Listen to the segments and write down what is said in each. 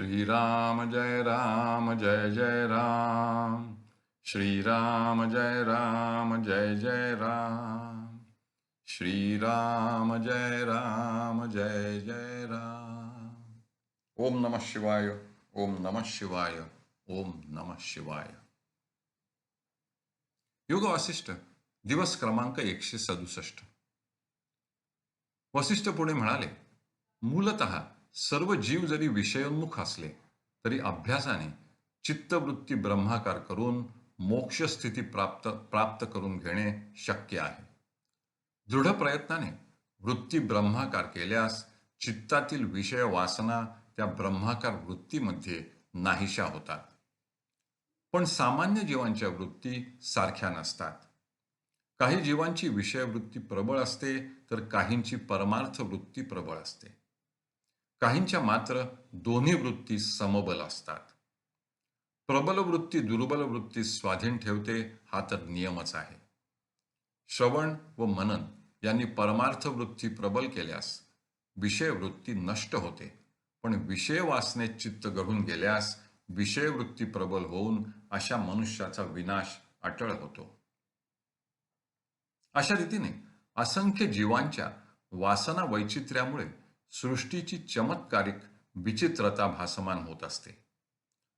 श्रीराम जय राम जय जय राम श्रीराम जय राम जय जय राम श्रीराम जय राम जय जय राम ओम नमः शिवाय ओम नमः शिवाय ओम नमः शिवाय योग वासिष्ठ दिवस क्रमांक एकशे सदुसष्ट वसिष्ठ पुढे म्हणाले मूलत सर्व जीव जरी विषयोन्मुख असले तरी अभ्यासाने चित्तवृत्ती ब्रह्माकार करून मोक्ष स्थिती प्राप्त प्राप्त करून घेणे शक्य आहे. दृढ प्रयत्नाने वृत्ती ब्रह्माकार केल्यास चित्तातील विषय वासना त्या ब्रह्माकार वृत्तीमध्ये नाहीशा होतात. पण सामान्य जीवांच्या वृत्ती सारख्या नसतात. काही जीवांची विषयवृत्ती प्रबळ असते तर काहींची परमार्थ वृत्ती प्रबळ असते. काहींच्या मात्र दोन्ही वृत्ती समबल असतात. प्रबल वृत्ती दुर्बल वृत्ती स्वाधीन ठेवते हा तर नियमच आहे. श्रवण व मनन यांनी परमार्थ वृत्ती प्रबल केल्यास विषय वृत्ती नष्ट होते. पण विषय वासनेत चित्त गढून गेल्यास विषय वृत्ती प्रबल होऊन अशा मनुष्याचा विनाश अटळ होतो. अशा रीतीने असंख्य जीवांच्या वासना वैचित्र्यामुळे सृष्टीची चमत्कारिक विचित्रता भासमान होत असते.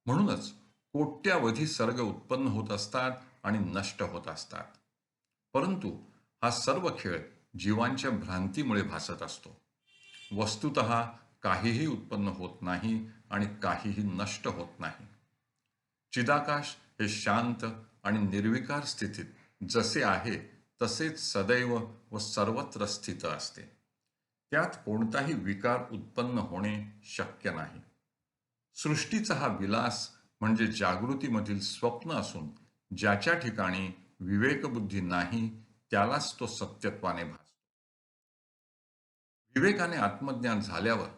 म्हणूनच कोट्यावधी सर्ग उत्पन्न होत असतात आणि नष्ट होत असतात. परंतु हा सर्व खेळ जीवांच्या भ्रांतीमुळे भासत असतो. वस्तुत काहीही उत्पन्न होत नाही आणि काहीही नष्ट होत नाही. चिदाकाश हे शांत आणि निर्विकार स्थितीत जसे आहे तसेच सदैव व सर्वत्र स्थित असते. त्यात कोणताही विकार उत्पन्न होणे शक्य नाही. सृष्टीचा हा विलास म्हणजे जागृतीमधील स्वप्न असून ज्याच्या ठिकाणी विवेकबुद्धी नाही त्यालाच तो सत्यत्वाने भासतो. विवेकाने आत्मज्ञान झाल्यावर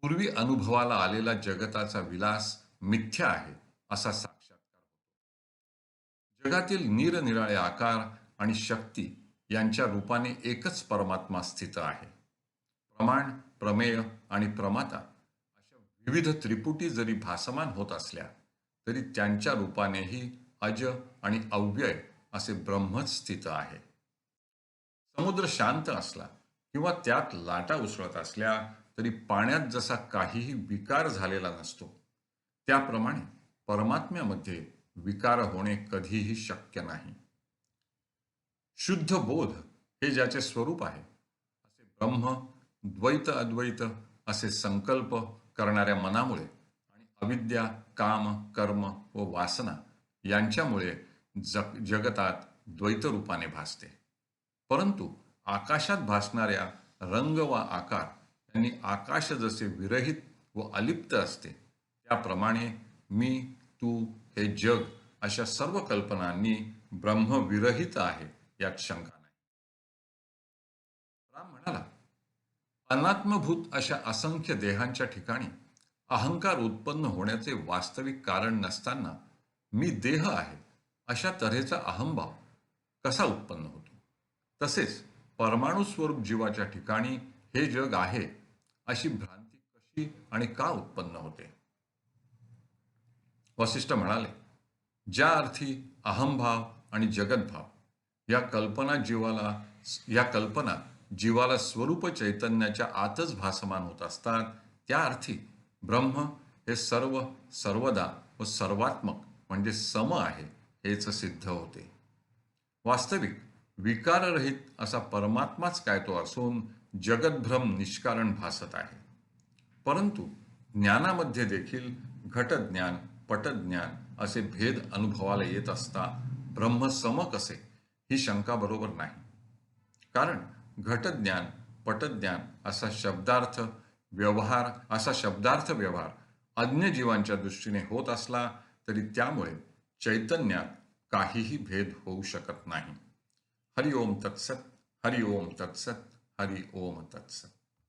पूर्वी अनुभवाला आलेला जगताचा विलास मिथ्या आहे असा साक्षात्कार होतो. जगातील निरनिराळे आकार आणि शक्ती यांच्या रूपाने एकच परमात्मा स्थित आहे. प्रमाण प्रमेय आणि प्रमाता अशा विविध त्रिपुटी जरी भासमान होत असल्या तरी त्यांच्या रूपानेही अज आणि अव्यय असे ब्रह्मच स्थित आहे. समुद्र शांत असला किंवा त्यात लाटा उसळत असल्या तरी पाण्यात जसा काहीही विकार झालेला नसतो त्याप्रमाणे परमात्म्यामध्ये विकार होणे कधीही शक्य नाही. शुद्ध बोध हे ज्याचे स्वरूप आहे असे ब्रह्म द्वैत अद्वैत असे संकल्प करणाऱ्या मनामुळे आणि अविद्या काम कर्म व वासना यांच्यामुळे जग जगतात द्वैत रूपाने भासते. परंतु आकाशात भासणाऱ्या रंग व आकार यांनी आकाश जसे विरहित व अलिप्त असते त्याप्रमाणे मी तू हे जग अशा सर्व कल्पनांनी ब्रह्मविरहित आहे यात शंका नाही. राम म्हणाला अनात्मभूत अशा असंख्य देहांच्या ठिकाणी अहंकार उत्पन्न होण्याचे वास्तविक कारण नसताना मी देह आहे अशा तऱ्हेचा अहंभाव कसा उत्पन्न होतो? तसेच परमाणू स्वरूप जीवाच्या ठिकाणी हे जग आहे अशी भ्रांती कशी आणि का उत्पन्न होते? वसिष्ठ म्हणाले ज्या अर्थी अहंभाव आणि जगद्भाव या कल्पना जीवाला या कल्पना जीवाला स्वरूप चैतन्याच्या आतच भासमान होत असतात त्या अर्थी ब्रह्म हे सर्व सर्वदा व सर्वात्मक म्हणजे सम आहे हेच सिद्ध होते. वास्तविक विकाररहित असा परमात्माच काय तो असून जगद्भ्रम निष्कारण भासत आहे. परंतु ज्ञानामध्ये देखील घटज्ञान पटज्ञान असे भेद अनुभवाला येत असता ब्रह्म सम कसे ही शंका बरोबर नाही. कारण घटज्ञान पटज्ञान असा शब्दार्थ व्यवहार असा शब्दार्थ व्यवहार अज्ञ जीवांच्या दृष्टीने होत असला तरी त्यामुळे चैतन्यात काहीही भेद होऊ शकत नाही. हरि ओम तत्सत हरि ओम तत्सत हरि ओम तत्सत.